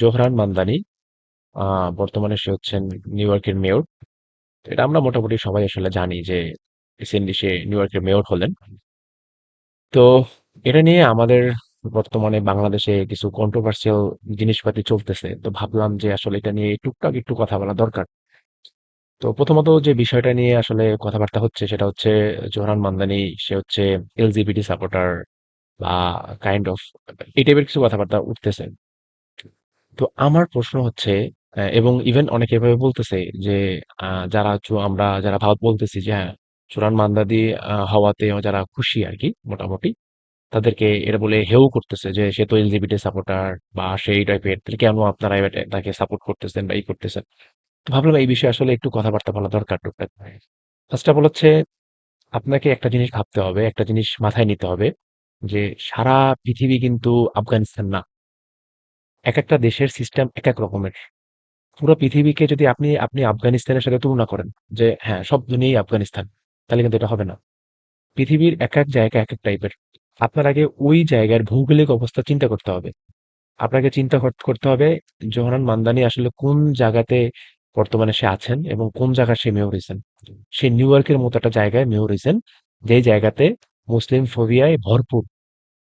Zohran Mandani বর্তমানে সে হচ্ছেন new ইয়র্কের মেয়র। তো এটা আমরা মোটামুটি সবাই আসলে জানি যে রিসেন্টলি সে নিউ ইয়র্কের মেয়র হলেন। তো এটা নিয়ে আমাদের বর্তমানে বাংলাদেশে কিছু কন্ট্রোভার্সিয়াল জিনিসপাতি চলতেছে। তো ভাবলাম যে আসলে এটা নিয়ে টুকটাক একটু কথা বলা দরকার। তো প্রথমত যে বিষয়টা নিয়ে আসলে কথাবার্তা হচ্ছে সেটা হচ্ছে জোহরান মান্দানি, সে হচ্ছে এলজিবিটি সাপোর্টার বা কাইন্ড অফ এই টাইপের কিছু কথাবার্তা উঠতেছে। তো আমার প্রশ্ন হচ্ছে এবং ইভেন অনেকে এভাবে বলতেছে যে যারা আমরা যারা ভারত বলতেছি যে হ্যাঁ, জোহরান মান্দাদি হওয়াতে যারা খুশি আরকি মোটামুটি তাদেরকে এটা বলে হেয় করতেছে যে সে তো এলজিবিটি সাপোর্টার বা সে এই টাইপের তাহলে কেন আপনারা এটা তাকে সাপোর্ট করতেছেন বা ই করতেছেন। তো ভাবলাম এই বিষয়ে আসলে একটু কথাবার্তা বলা দরকার টুকটাক। অফ অল হচ্ছে আপনাকে একটা জিনিস ভাবতে হবে, একটা জিনিস মাথায় নিতে হবে যে সারা পৃথিবী কিন্তু আফগানিস্তান না। একেকটা দেশের সিস্টেম এক এক রকমের। পুরো পৃথিবীকে যদি আপনি আপনি আফগানিস্তানের সাথে তুলনা করেন যে হ্যাঁ, সব দুনিয়াই আফগানিস্তান। তাহলে কিন্তু এটা হবে না। পৃথিবীর এক এক জায়গা এক এক টাইপের। আপনার আগে ওই জায়গার ভৌগোলিক অবস্থা চিন্তা করতে হবে। আপনাকে চিন্তা করতে হবে জোহরান মান্দানি আসলে কোন জায়গাতে বর্তমানে সে আছেন এবং কোন জায়গায় সে মেয়র হয়েছেন সে নিউ ইয়র্কের মতো একটা জায়গায় মেয়র হয়েছেন যেই জায়গাতে মুসলিম ফোবিয়ায় ভরপুর।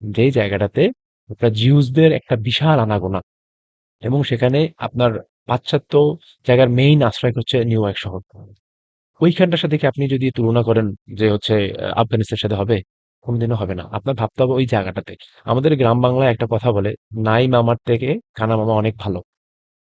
যেই জায়গাটাতে আপনার জিউসদের একটা বিশাল আনাগোনা এবং সেখানে আপনার পাশ্চাত্য জায়গার মেইন আশ্রয় হচ্ছে নিউ ইয়র্ক শহর। ওইখানটার সাথে কি আপনি যদি তুলনা করেন যে হচ্ছে আফগানিস্তানের সাথে হবে? কোনদিনও হবে না। আপনার ভাবতে হবে ওই জায়গাটাতে। আমাদের গ্রাম বাংলায় একটা কথা বলে, "নাই মামার থেকে কানা মামা অনেক ভালো।"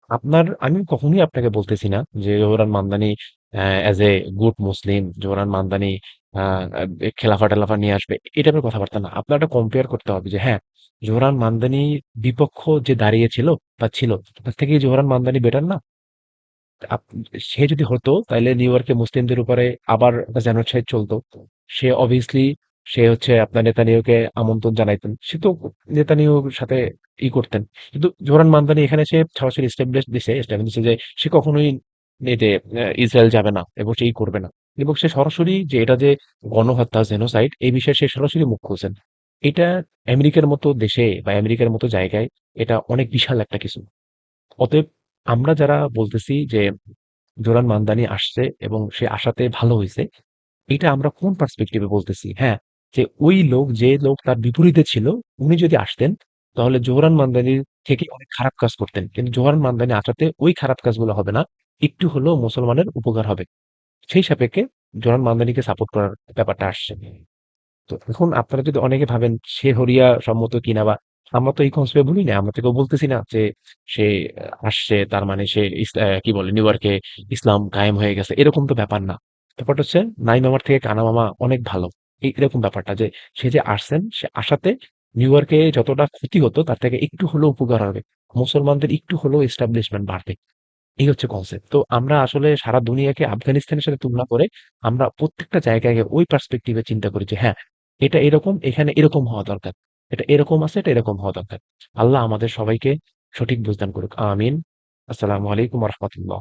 আপনার আমি কখনোই আপনাকে বলতেছি না যে Zohran Mamdani uh as a good Muslim, Zohran Mamdani আ আ খেলাফা-টেলাফা নিয়ে আসবে। এই টাইপের কথাবার্তা না। আপনার একটা কম্পেয়ার করতে হবে যে হ্যাঁ, জোহরান মান্দানির বিপক্ষ যে দাঁড়িয়েছিল বা ছিল, তার থেকে জোহরান মান্দানি বেটার না? সে যদি হতো তাইলে নিউ ইয়র্কে মুসলিমদের উপরে আবার একটা জেনোসাইড চলতো। সে অবভিয়াসলি সে হচ্ছে আপনার নেতানিয়াহুকে আমন্ত্রণ জানাইতেন। সে তো নেতানিয়াহুর সাথে ই করতেন। কিন্তু জোহরান মান্দানি এখানে সে সরাসরি এস্টাবলিশ দিছে এস্টাবলিশ দিছে যে সে কখনোই আ ইসরায়েল যাবে না এবং সে করবে না। এবং সে সরাসরি যে এটা যে গণহত্যা জেনোসাইড এই বিষয়ে সে সরাসরি মুখ খুলছেন। এটা আমেরিকার মতো দেশে বা আমেরিকার মতো জায়গায় এটা অনেক বিশাল একটা কিছু। অতএব আমরা যারা বলতেছি যে জোরান মান্দানি আসছে এবং সে আসাতে ভালো হয়েছে এটা আমরা কোন পার্সপেক্টিভে বলতেছি? হ্যাঁ, যে ওই লোক যে লোক তার বিপরীতে ছিল, উনি যদি আসতেন তাহলে জোহরান মান্দানির থেকে অনেক খারাপ কাজ করতেন। কিন্তু জোহরান মান্দানি আসাতে ওই খারাপ কাজগুলো হবে না। একটু হলেও মুসলমানের উপকার হবে। সেই সাপেক্ষে জোহরান মান্দানিকে সাপোর্ট করার ব্যাপারটা আসছে। তো এখন আপনারা যদি অনেকে ভাবেন সে হরিয়া সম্মত কিনা বা আমরা তো এই কনসেপ্টে বলি না। আমরা তো বলতেছি না যে সে আসছে, তার মানে সে কি বলে নিউ ইয়র্কে ইসলাম কায়েম হয়ে গেছে। এরকম তো ব্যাপার না। ব্যাপারটা হচ্ছে নাই মামার থেকে কানা মামা অনেক ভালো। এই এরকম ব্যাপারটা যে সে যে আসছেন, সে আসাতে নিউ ইয়র্কে যতটা ক্ষতি হতো তার থেকে একটু হলেও উপকার হবে। মুসলমানদের একটু হলেও এস্টাবলিশমেন্ট বাড়বে। এই হচ্ছে কনসেপ্ট। তো আমরা আসলে সারা দুনিয়াকে আফগানিস্তানের সাথে তুলনা করে আমরা প্রত্যেকটা জায়গায় ওই পার্সপেক্টিভে চিন্তা করি যে হ্যাঁ, এটা এরকম, এখানে এরকম হওয়া দরকার। এটা এরকম আছে, এটা এরকম হওয়া দরকার। আল্লাহ আমাদের সবাইকে সঠিক বুঝদান করুক। আমিন। আসসালামু আলাইকুম রাহমাতুল্লাহ।